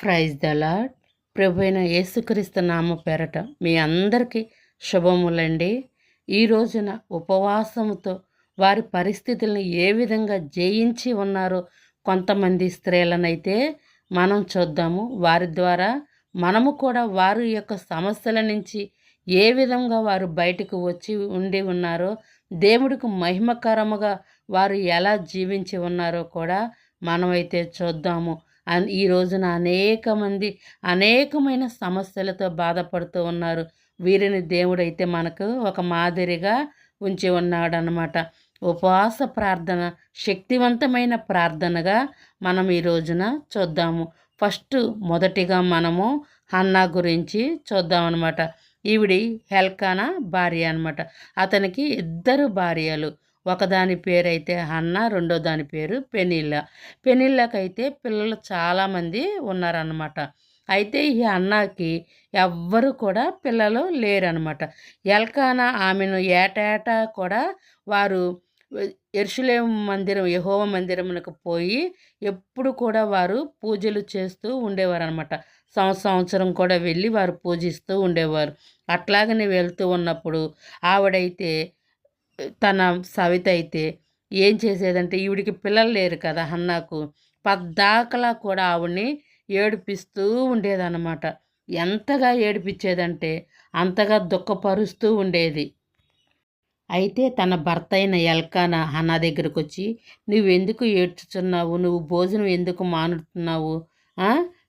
Praise the Lord lord ప్రభు అయిన యేసుక్రీస్తు నామ పేరట మీ అందరికీ శుభములండి. ఈ రోజున ఉపవాసముతో వారి పరిస్థితులను ఏ విధంగా జయించి ఉన్నారో కొంతమంది స్త్రీలనైతే మనం చూద్దాము. వారి ద్వారా మనము కూడా వారి యొక్క సమస్యల నుంచి ఏ విధంగా వారు బయటకు వచ్చి ఉండి ఉన్నారో దేవుడికి మహిమకరముగా వారు ఎలా జీవించి ఉన్నారో కూడా మనమైతే చూద్దాము. ఈ రోజున అనేక మంది అనేకమైన సమస్యలతో బాధపడుతూ ఉన్నారు. వీరిని దేవుడైతే మనకు ఒక మాదిరిగా ఉంచి ఉన్నాడనమాట ఉపవాస ప్రార్థన శక్తివంతమైన ప్రార్థనగా మనం ఈ రోజున చూద్దాము. ఫస్ట్ మొదటిగా మనము హన్నా గురించి చూద్దాం అనమాట ఈవిడి హెల్కానా భార్య అనమాట అతనికి ఇద్దరు భార్యలు. ఒకదాని పేరైతే హన్న రెండో దాని పేరు పెనిల్ల. పెనిల్లకైతే పిల్లలు చాలామంది ఉన్నారనమాట అయితే ఈ అన్నకి ఎవ్వరు కూడా పిల్లలు లేరనమాట ఎల్కానా ఆమెను ఏటేటా కూడా వారు ఎరుషులేం మందిరం యహోవ మందిరమునకు పోయి ఎప్పుడు కూడా వారు పూజలు చేస్తూ ఉండేవారు అనమాట సంవత్సరం కూడా వెళ్ళి వారు పూజిస్తూ ఉండేవారు. అట్లాగనే వెళ్తూ ఉన్నప్పుడు ఆవిడైతే తన సవిత అయితే ఏం చేసేదంటే ఈవిడికి పిల్లలు లేరు కదా అన్నాకు పద్దాకలా కూడా ఆవిడ్ని ఏడిపిస్తూ ఉండేదన్నమాట. ఎంతగా ఏడిపించేదంటే అంతగా దుఃఖపరుస్తూ ఉండేది. అయితే తన భర్త అయిన ఎల్కాన అన్న దగ్గరకు వచ్చి నువ్వెందుకు ఏడ్చుతున్నావు నువ్వు భోజనం ఎందుకు మానుతున్నావు?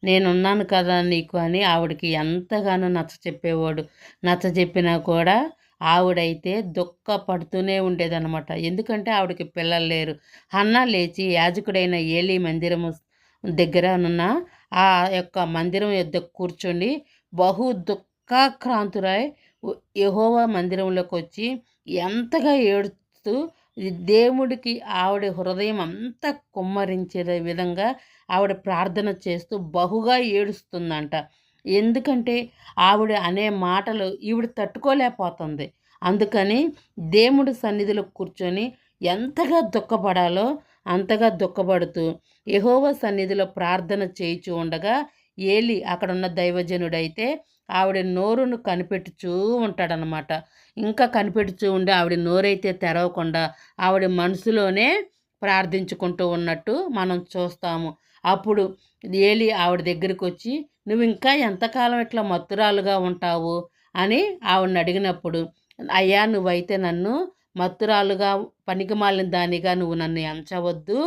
నేనున్నాను కదా నీకు అని ఆవిడకి ఎంతగానో నచ్చ చెప్పేవాడు నచ్చ చెప్పినా కూడా ఆవిడైతే దుఃఖపడుతూనే ఉండేదనమాట ఎందుకంటే ఆవిడకి పిల్లలు లేరు. అన్న లేచి యాజకుడైన ఏలి మందిరము దగ్గర ఆ యొక్క మందిరం యొద్ద కూర్చొని బహు దుఃఖాక్రాంతురాయ్ యహోవా మందిరంలోకి వచ్చి ఎంతగా ఏడుస్తూ దేవుడికి ఆవిడ హృదయం అంతా కుమ్మరించే విధంగా ఆవిడ ప్రార్థన చేస్తూ బహుగా ఏడుస్తుందంట. ఎందుకంటే ఆవిడ అనే మాటలు ఈవిడ తట్టుకోలేకపోతుంది. అందుకని దేవుడి సన్నిధిలో కూర్చొని ఎంతగా దుఃఖపడాలో అంతగా దుఃఖపడుతూ యహోవ సన్నిధిలో ప్రార్థన చేయిచూ ఉండగా ఏలి అక్కడున్న దైవజనుడైతే ఆవిడ నోరును కనిపెట్టుచూ ఉంటాడనమాట ఇంకా కనిపెట్టుచూ ఉండి ఆవిడ నోరైతే తెరవకుండా ఆవిడ మనసులోనే ప్రార్థించుకుంటూ ఉన్నట్టు మనం చూస్తాము. అప్పుడు ఏలి ఆవిడ దగ్గరికి వచ్చి నువ్వు ఇంకా ఎంతకాలం ఇట్లా మత్తురాలుగా ఉంటావు? అని ఆవిడని అడిగినప్పుడు అయ్యా నువ్వైతే నన్ను మత్తురాలుగా పనికిమాలిన దానిగా నువ్వు నన్ను ఎంచవద్దు.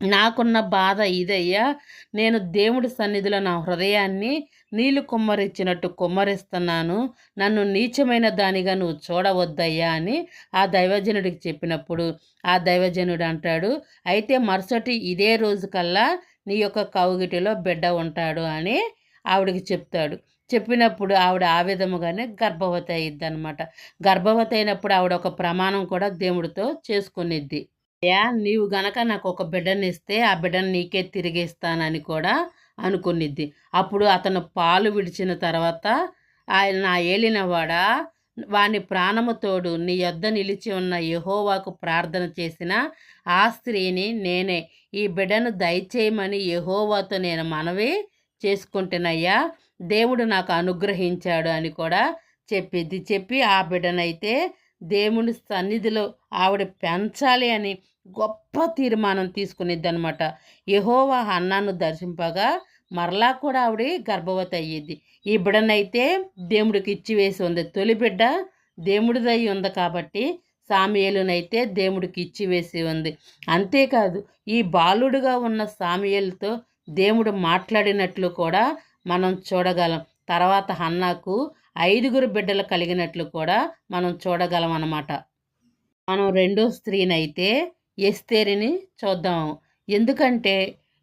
నాకున్న బాధ ఇదయ్యా. నేను దేవుడి సన్నిధిలో నా హృదయాన్ని నీళ్ళు కుమ్మరిచ్చినట్టు కుమ్మరిస్తున్నాను. నన్ను నీచమైన దానిగా నువ్వు చూడవద్దయ్యా అని ఆ దైవజనుడికి చెప్పినప్పుడు ఆ దైవజనుడు అంటాడు అయితే మరుసటి ఇదే రోజు కల్లా నీ యొక్క కౌగిటిలో బిడ్డ ఉంటాడు అని ఆవిడకి చెప్తాడు. చెప్పినప్పుడు ఆవిడ ఆ విధముగానే గర్భవతి అయ్యిద్ది అనమాట గర్భవతి అయినప్పుడు ఆవిడ ఒక ప్రమాణం కూడా దేవుడితో చేసుకునిద్ది. యా నీవు గనక నాకు ఒక బిడ్డని ఇస్తే ఆ బిడ్డను నీకే తిరిగిస్తానని కూడా అనుకునిద్ది. అప్పుడు అతను పాలు విడిచిన తర్వాత ఆయన నా ఏలినవాడ? వాని ప్రాణముతోడు నీ యొద్ద నిలిచి ఉన్న యహోవాకు ప్రార్థన చేసిన ఆ స్త్రీని నేనే. ఈ బిడ్డను దయచేయమని యహోవాతో నేను మనవి చేసుకుంటున్నయ్యా. దేవుడు నాకు అనుగ్రహించాడు అని కూడా చెప్పిద్ది. చెప్పి ఆ బిడ్డనైతే దేవుని సన్నిధిలో ఆవిడ పెంచాలి అని గొప్ప తీర్మానం తీసుకునిద్ది అనమాట యహోవా అన్నాను దర్శింపగా మరలా కూడా ఆవిడ గర్భవతి అయ్యేది. ఈ బిడనైతే దేవుడికి ఇచ్చి వేసి ఉంది. తొలి బిడ్డ దేవుడిదై ఉంది కాబట్టి సామియలునైతే దేవుడికి ఇచ్చి వేసి ఉంది. అంతేకాదు ఈ బాలుడుగా ఉన్న సామియలతో దేవుడు మాట్లాడినట్లు కూడా మనం చూడగలం. తర్వాత హన్నాకు ఐదుగురు బిడ్డలు కలిగినట్లు కూడా మనం చూడగలం అన్నమాట. మనం రెండో స్త్రీనైతే ఎస్తేరిని చూద్దాం. ఎందుకంటే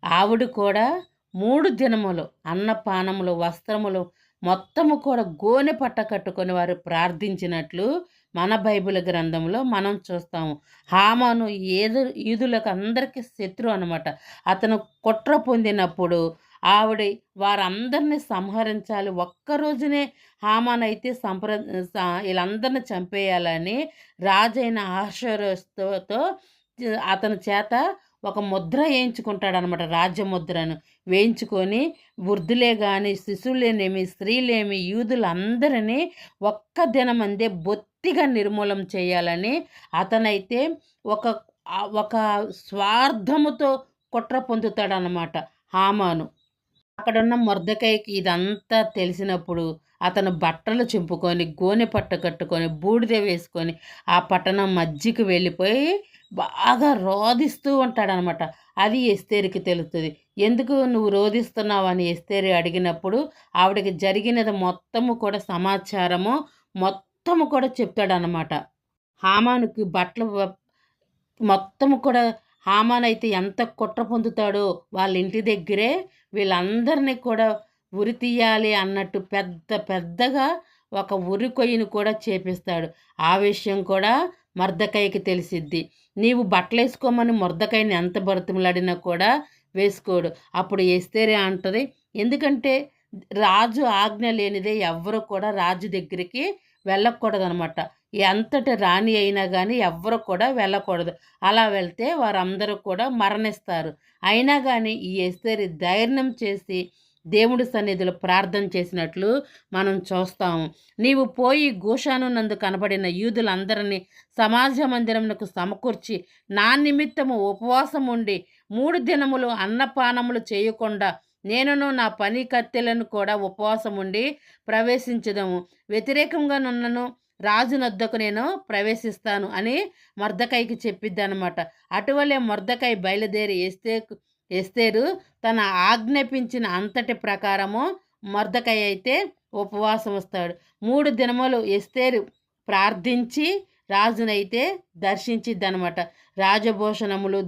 ఆవిడ కూడా మూడు దినములు అన్నపానములు వస్త్రములు మొత్తము కూడా గోనె పట్ట కట్టుకొని వారు ప్రార్థించినట్లు మన బైబిల్ గ్రంథంలో మనం చూస్తాము. హామాను ఏదు ఈదులకు అందరికీ శత్రు అనమాట అతను కుట్ర పొందినప్పుడు ఆవిడ వారందరినీ సంహరించాలి. ఒక్కరోజునే హామానైతే అయితే సంప్ర వీళ్ళందరిని చంపేయాలని రాజైన ఆశ్చర్యతో అతని చేత ఒక ముద్ర వేయించుకుంటాడనమాట రాజముద్రను. వేయించుకొని వృద్ధులే కానీ శిశువులేనేమి స్త్రీలేమి యూదులందరినీ ఒక్క దినమందే బొత్తిగా నిర్మూలం చేయాలని అతనైతే ఒక ఒక స్వార్థముతో కుట్ర పొందుతాడనమాట హామాను. అక్కడున్న మొర్దకాయకి ఇదంతా తెలిసినప్పుడు అతను బట్టలు చింపుకొని గోనె పట్ట కట్టుకొని బూడిద వేసుకొని ఆ పట్టణం మధ్యకి వెళ్ళిపోయి బాగా రోధిస్తూ ఉంటాడనమాట. అది ఎస్తేరికి తెలుస్తుంది ఎందుకు నువ్వు రోధిస్తున్నావు అని ఎస్తేరి అడిగినప్పుడు ఆవిడకి జరిగినది మొత్తము కూడా సమాచారము మొత్తము కూడా చెప్తాడనమాట. హామానుకి బట్టలు మొత్తము కూడా హామాన్ అయితే ఎంత కుట్ర పొందుతాడో వాళ్ళ ఇంటి దగ్గరే వీళ్ళందరినీ కూడా ఉరి తీయాలి అన్నట్టు పెద్ద పెద్దగా ఒక ఉరి కొయ్యను కూడా చేపిస్తాడు. ఆ విషయం కూడా మర్దకాయకి తెలిసిద్ది. నీవు బట్టలేసుకోమని మర్దకాయని ఎంత బ్రతిమలాడినా కూడా వేసుకోడు. అప్పుడు వేస్తేరే అంటది. ఎందుకంటే రాజు ఆజ్ఞ లేనిదే ఎవ్వరు కూడా రాజు దగ్గరికి వెళ్ళకూడదనమాట. ఎంతటి రాణి అయినా కానీ ఎవ్వరు కూడా వెళ్ళకూడదు. అలా వెళ్తే వారందరూ కూడా మరణిస్తారు. అయినా కానీ ఈ ఎస్తేరి ధైర్యం చేసి దేవుడి సన్నిధిలో ప్రార్థన చేసినట్లు మనం చూస్తాము నీవు పోయి గోషాను నందు కనబడిన యూదులందరినీ సమాజ మందిరమునకు సమకూర్చి నా నిమిత్తము ఉపవాసం ఉండి మూడు దినములు అన్నపానములు చేయకుండా నేనును నా పని కత్తెలను కూడా ఉపవాసం ఉండి ప్రవేశించదము. వ్యతిరేకంగా నున్నను రాజునొద్దకు నేను ప్రవేశిస్తాను అని మర్దకాయకి చెప్పిద్దనమాట అటువలే మర్దకాయ బయలుదేరి వేస్తే ఎస్తేరు తన ఆజ్ఞాపించిన అంతటి ప్రకారము మర్దకై అయితే ఉపవాసం వస్తాడు. మూడు దినములు ఎస్తేరు ప్రార్థించి రాజునైతే దర్శించిద్దనమాట. రాజభూషణములు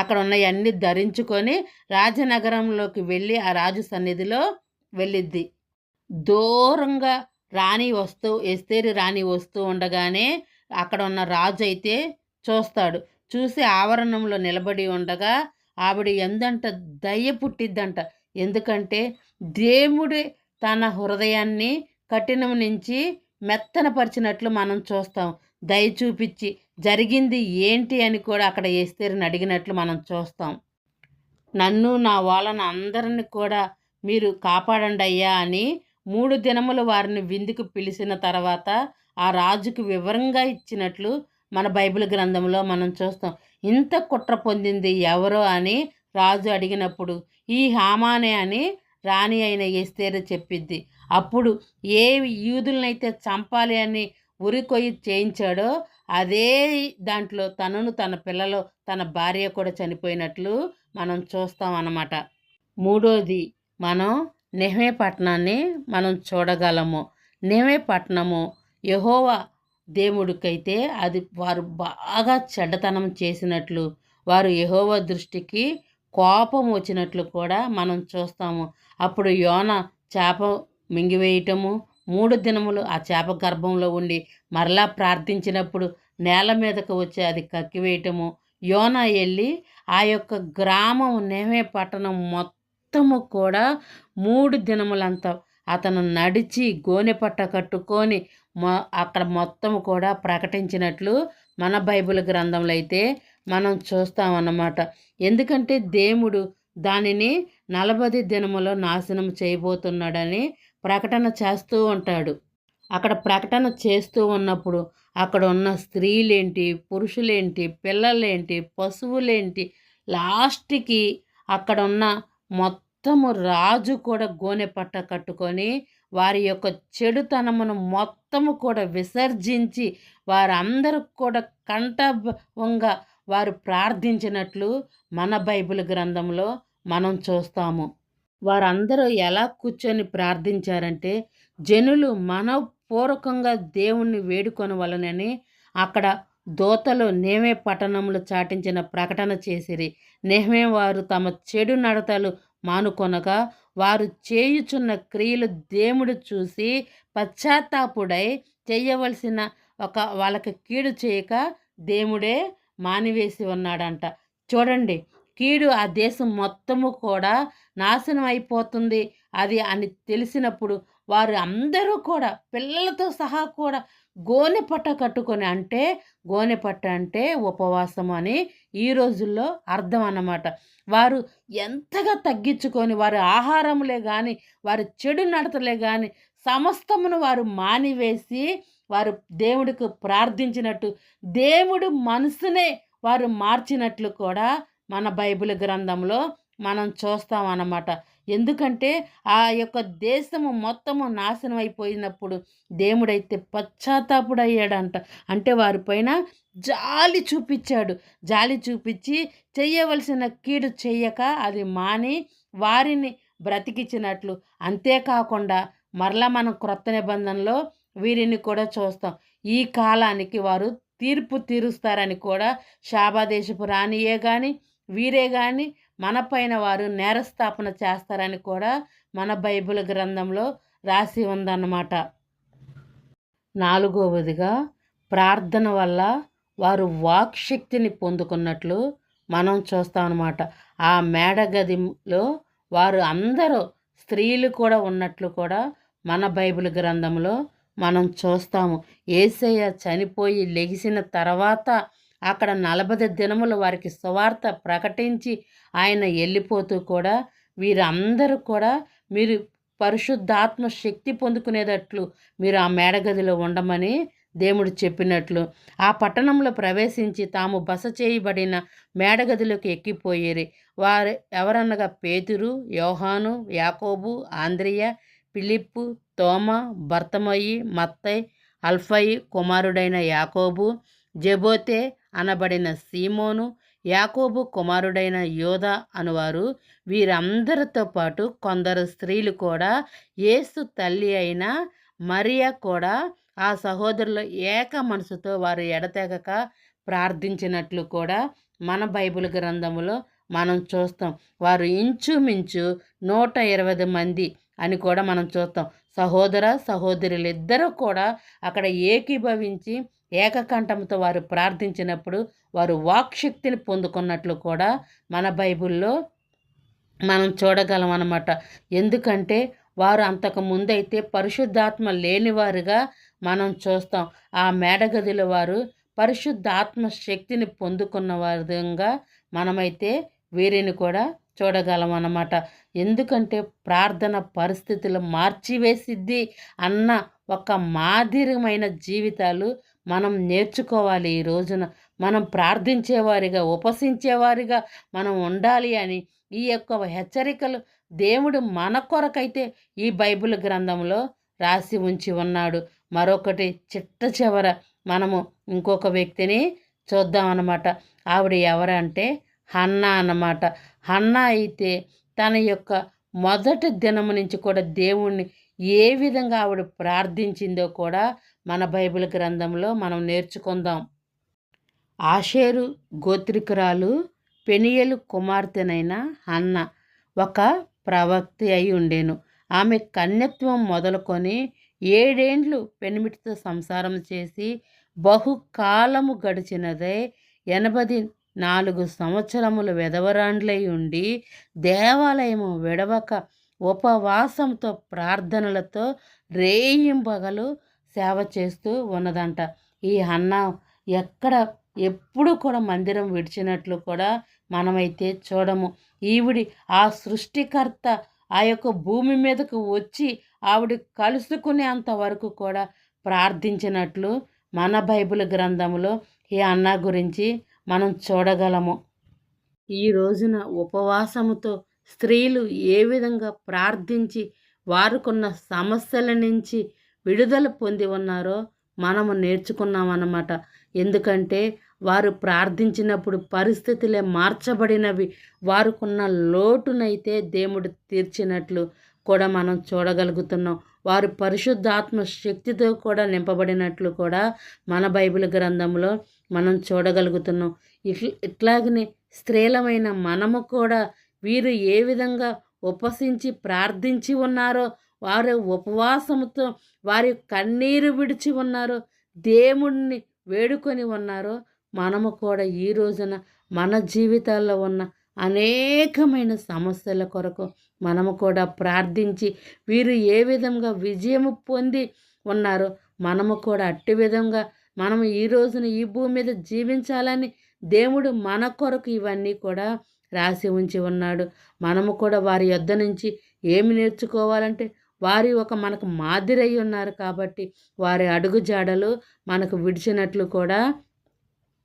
అక్కడ ఉన్నవన్నీ ధరించుకొని రాజనగరంలోకి వెళ్ళి ఆ రాజు సన్నిధిలో వెళ్ళిద్ది. దూరంగా రాణి వస్తూ ఎస్తేరి రాణి వస్తూ ఉండగానే అక్కడ ఉన్న రాజు అయితే చూస్తాడు. చూసి ఆవరణంలో నిలబడి ఉండగా ఆవిడ ఎందంట దయ్య పుట్టిద్దంట. ఎందుకంటే దేవుడే తన హృదయాన్ని కఠినం నుంచి మెత్తనపరిచినట్లు మనం చూస్తాం. దయ చూపించి జరిగింది ఏంటి అని కూడా అక్కడ ఎస్తేరిని అడిగినట్లు మనం చూస్తాం. నన్ను నా వాళ్ళను అందరిని కూడా మీరు కాపాడండి అయ్యా అని మూడు దినములు వారిని విందుకు పిలిచిన తర్వాత ఆ రాజుకు వివరంగా ఇచ్చినట్లు మన బైబిల్ గ్రంథంలో మనం చూస్తాం. ఇంత కుట్ర పొందింది ఎవరో అని రాజు అడిగినప్పుడు ఈ హామానే అని రాణి అయిన ఎస్తేర చెప్పిద్ది. అప్పుడు ఏ యూదులనైతే చంపాలి అని ఉరికొయ్యి చేయించాడో అదే దాంట్లో తనను తన పిల్లలు తన భార్య కూడా చనిపోయినట్లు మనం చూస్తాం అన్నమాట. మూడోది మనం నెహ్మే పట్టణాన్ని మనం చూడగలము. నెహ్మే పట్టణము యహోవా దేవుడికైతే అది వారు బాగా చెడ్డతనం చేసినట్లు వారు యహోవ దృష్టికి కోపం వచ్చినట్లు కూడా మనం చూస్తాము. అప్పుడు యోన చేప మింగివేయటము మూడు దినములు ఆ చేప గర్భంలో ఉండి మరలా ప్రార్థించినప్పుడు నేల మీదకు వచ్చి అది కక్కివేయటము. యోన వెళ్ళి ఆ యొక్క గ్రామం నేమే పట్టణం మొత్తము కూడా మూడు దినములంతా అతను నడిచి గోనె పట్ట కట్టుకొని మొ అక్కడ మొత్తం కూడా ప్రకటించినట్లు మన బైబిల్ గ్రంథంలో అయితే మనం చూస్తామన్నమాట. ఎందుకంటే దేవుడు దానిని నలభై దినములో నాశనం చేయబోతున్నాడని ప్రకటన చేస్తూ ఉంటాడు. అక్కడ ప్రకటన చేస్తూ ఉన్నప్పుడు అక్కడ ఉన్న స్త్రీలేంటి పురుషులేంటి పిల్లలేంటి పశువులేంటి లాస్ట్కి అక్కడ ఉన్న మొత్తము రాజు కూడా గోనె పట్ట కట్టుకొని వారి యొక్క చెడుతనమును మొత్తము కూడా విసర్జించి వారందరూ కూడా కంఠంగా వారు ప్రార్థించినట్లు మన బైబిల్ గ్రంథంలో మనం చూస్తాము. వారందరూ ఎలా కూర్చొని ప్రార్థించారంటే జనులు మనపూర్వకంగా దేవుణ్ణి వేడుకొని వలనని అక్కడ దోతలు నేమే పట్టణములు చాటించిన ప్రకటన చేసిరి. నేమే వారు తమ చెడు నడతలు మానుకొనగా వారు చేయుచున్న క్రియలు దేవుడు చూసి పశ్చాత్తాపుడై చేయవలసిన ఒక వాళ్ళకి కీడు చేయక దేవుడే మానివేసి ఉన్నాడంట. చూడండి కీడు ఆ దేశం మొత్తము కూడా నాశనం అయిపోతుంది. అది అని తెలిసినప్పుడు వారు అందరూ కూడా పిల్లలతో సహా కూడా గోనె పట్ట కట్టుకొని అంటే గోనె పట్ట అంటే ఉపవాసం అని ఈ రోజుల్లో అర్థం అన్నమాట. వారు ఎంతగా తగ్గించుకొని వారి ఆహారములే కానీ వారి చెడు నడతలే కానీ సమస్తమును వారు మానివేసి వారు దేవుడికి ప్రార్థించినట్టు దేవుడు మనసునే వారు మార్చినట్లు కూడా మన బైబిల్ గ్రంథంలో మనం చూస్తాం అన్నమాట. ఎందుకంటే ఆ యొక్క దేశము మొత్తము నాశనం అయిపోయినప్పుడు దేవుడైతే పశ్చాత్తాపుడు అయ్యాడంట అంటే వారిపైన జాలి చూపించాడు. జాలి చూపించి చేయవలసిన కీడు చెయ్యక అది మాని వారిని బ్రతికించినట్లు అంతేకాకుండా మరలా మనం క్రొత్త నిబంధనలో వీరిని కూడా చూస్తాం. ఈ కాలానికి వారు తీర్పు తీరుస్తారని కూడా శాబాదేశపు రానియే కానీ వీరే కానీ మనపైన వారు నేరస్థాపన చేస్తారని కూడా మన బైబిల్ గ్రంథంలో రాసి ఉందన్నమాట. నాలుగవదిగా ప్రార్థన వల్ల వారు వాక్శక్తిని పొందుకున్నట్లు మనం చూస్తాం అన్నమాట ఆ మేడగదిలో వారు అందరూ స్త్రీలు కూడా ఉన్నట్లు కూడా మన బైబిల్ గ్రంథంలో మనం చూస్తాము. ఏసయ్య చనిపోయి లెగిసిన తర్వాత అక్కడ నలభై దినములు వారికి సువార్త ప్రకటించి ఆయన వెళ్ళిపోతూ కూడా వీరందరూ కూడా మీరు పరిశుద్ధాత్మ శక్తి పొందుకునేటట్లు మీరు ఆ మేడగదిలో ఉండమని దేవుడు చెప్పినట్లు. ఆ పట్టణంలో ప్రవేశించి తాము బస చేయబడిన మేడగదిలోకి ఎక్కిపోయేరి. వారు ఎవరన్నగా పేతురు యోహాను యాకోబు ఆంద్రియ పిలిప్పు తోమ భర్తమయ్యి మత్తయ్ అల్ఫయి కుమారుడైన యాకోబు జబోతే అనబడిన సీమోను యాకోబు కుమారుడైన యోధ అనువారు. వీరందరితో పాటు కొందరు స్త్రీలు కూడా యేసు తల్లి అయిన మరియా కూడా ఆ సహోదరులు ఏక మనసుతో వారు ఎడతెగక ప్రార్థించినట్లు కూడా మన బైబిల్ గ్రంథంలో మనం చూస్తాం. వారు ఇంచుమించు నూట ఇరవై మంది అని కూడా మనం చూస్తాం. సహోదర సహోదరులిద్దరూ కూడా అక్కడ ఏకీభవించి ఏకకంఠంతో వారు ప్రార్థించినప్పుడు వారు వాక్శక్తిని పొందుకున్నట్లు కూడా మన బైబిల్లో మనం చూడగలం అన్నమాట. ఎందుకంటే వారు అంతకు ముందైతే పరిశుద్ధాత్మ లేనివారుగా మనం చూస్తాం. ఆ మేడగదిలో వారు పరిశుద్ధాత్మ శక్తిని పొందుకున్న విధంగా మనమైతే వీరిని కూడా చూడగలం అన్నమాట. ఎందుకంటే ప్రార్థన పరిస్థితులు మార్చివేసిద్ది అన్న ఒక మాదిరిమైన జీవితాలు మనం నేర్చుకోవాలి ఈ రోజున. మనం ప్రార్థించేవారిగా ఉపసించేవారిగా మనం ఉండాలి అని ఈ యొక్క హెచ్చరికలు దేవుడు మన కొరకైతే ఈ బైబిల్ గ్రంథంలో రాసి ఉంచి ఉన్నాడు. మరొకటి చిట్ట చివర మనము ఇంకొక వ్యక్తిని చూద్దామన్నమాట ఆవిడ ఎవరంటే హన్నా అన్నమాట. హన్నా అయితే తన యొక్క మొదటి దినము నుంచి కూడా దేవుణ్ణి ఏ విధంగా ఆవిడ ప్రార్థించిందో కూడా మన బైబిల్ గ్రంథంలో మనం నేర్చుకుందాం. ఆషేరు గోత్రికురాలు పెనియలు కుమార్తెనైన అన్న ఒక ప్రవక్తి అయి ఉండేను. ఆమె కన్యత్వం మొదలుకొని ఏడేండ్లు పెనిమిటితో సంసారం చేసి బహుకాలము గడిచినదే ఎనభై నాలుగు సంవత్సరములు వెదవరాండ్లై ఉండి దేవాలయము విడవక ఉపవాసంతో ప్రార్థనలతో రేయింబగలు సేవ చేస్తూ ఉన్నదంట. ఈ అన్న ఎక్కడ ఎప్పుడు కూడా మందిరం విడిచినట్లు కూడా మనమైతే చూడము. ఈవిడి ఆ సృష్టికర్త ఆ యొక్క భూమి మీదకు వచ్చి ఆవిడ కలుసుకునేంత వరకు కూడా ప్రార్థించినట్లు మన బైబిల్ గ్రంథంలో ఈ అన్న గురించి మనం చూడగలము. ఈ రోజున ఉపవాసముతో స్త్రీలు ఏ విధంగా ప్రార్థించి వారుకున్న సమస్యల నుంచి విడుదల పొంది ఉన్నారో మనము నేర్చుకున్నామన్నమాట. ఎందుకంటే వారు ప్రార్థించినప్పుడు పరిస్థితులే మార్చబడినవి. వారుకున్న లోటునైతే దేవుడు తీర్చినట్లు కూడా మనం చూడగలుగుతున్నాం. వారు పరిశుద్ధాత్మ శక్తితో కూడా నింపబడినట్లు కూడా మన బైబిల్ గ్రంథంలో మనం చూడగలుగుతున్నాం. ఇట్లా ఇట్లాగనే స్త్రీలమైన మనము కూడా వీరు ఏ విధంగా ఉపసించి ప్రార్థించి ఉన్నారో వారు ఉపవాసముతో వారి కన్నీరు విడిచి ఉన్నారో. దేవుణ్ణి వేడుకొని ఉన్నారో. మనము కూడా ఈ రోజున మన జీవితాల్లో ఉన్న అనేకమైన సమస్యల కొరకు మనము కూడా ప్రార్థించి వీరు ఏ విధంగా విజయము పొంది ఉన్నారో మనము కూడా అట్టి విధంగా మనం ఈ రోజున ఈ భూమి మీద జీవించాలని దేవుడు మన కొరకు ఇవన్నీ కూడా రాసి ఉంచి ఉన్నాడు. మనము కూడా వారి యొద్ద నుంచి ఏమి నేర్చుకోవాలంటే వారి ఒక మనకు మాదిరై ఉన్నారు కాబట్టి వారి అడుగు జాడలు మనకు విడిచినట్లు కూడా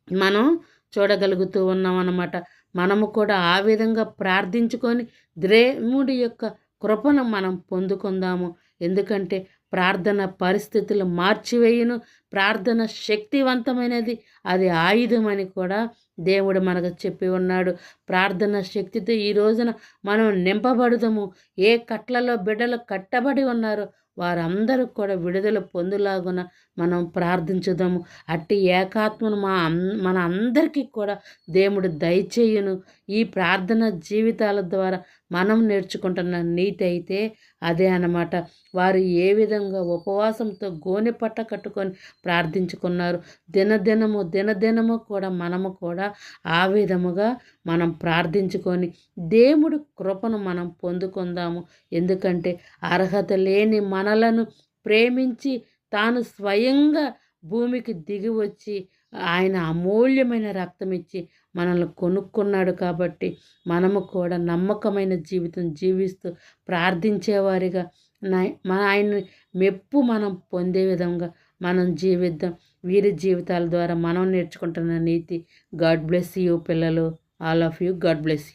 మనం చూడగలుగుతూ ఉన్నాం అన్నమాట. మనము కూడా ఆ విధంగా ప్రార్థించుకొని దేవుడి యొక్క కృపను మనం పొందుకుందాము. ఎందుకంటే ప్రార్థన పరిస్థితులు మార్చివేయును. ప్రార్థన శక్తివంతమైనది. అది ఆయుధమని కూడా దేవుడు మనకు చెప్పి ఉన్నాడు. ప్రార్థన శక్తితో ఈ రోజున మనం నింపబడదము. ఏ కట్లలో బిడ్డలు కట్టబడి ఉన్నారో వారందరూ కూడా విడుదల పొందులాగున మనం ప్రార్థించుదాము. అట్టి ఏకాత్మను మా మన అందరికీ కూడా దేవుడు దయచేయును. ఈ ప్రార్థన జీవితాల ద్వారా మనం నేర్చుకుంటున్న నీతి అయితే అదే అన్నమాట. వారు ఏ విధంగా ఉపవాసంతో గోనె పట్ట కట్టుకొని ప్రార్థించుకున్నారు. దినదినము దినదినము కూడా మనము కూడా ఆ విధముగా మనం ప్రార్థించుకొని దేవుడు కృపను మనం పొందుకుందాము. ఎందుకంటే అర్హత లేని మనలను ప్రేమించి తాను స్వయంగా భూమికి దిగి వచ్చి ఆయన అమూల్యమైన రక్తం ఇచ్చి మనల్ని కొనుక్కున్నాడు కాబట్టి మనము కూడా నమ్మకమైన జీవితం జీవిస్తూ ప్రార్థించేవారిగా మన ఆయన్ని మెప్పు మనం పొందే విధంగా మనం జీవిద్దాం. వీరి జీవితాల ద్వారా మనం నేర్చుకుంటున్న నీతి. గాడ్ బ్లెస్ యూ పిల్లలు. All of you. God bless you.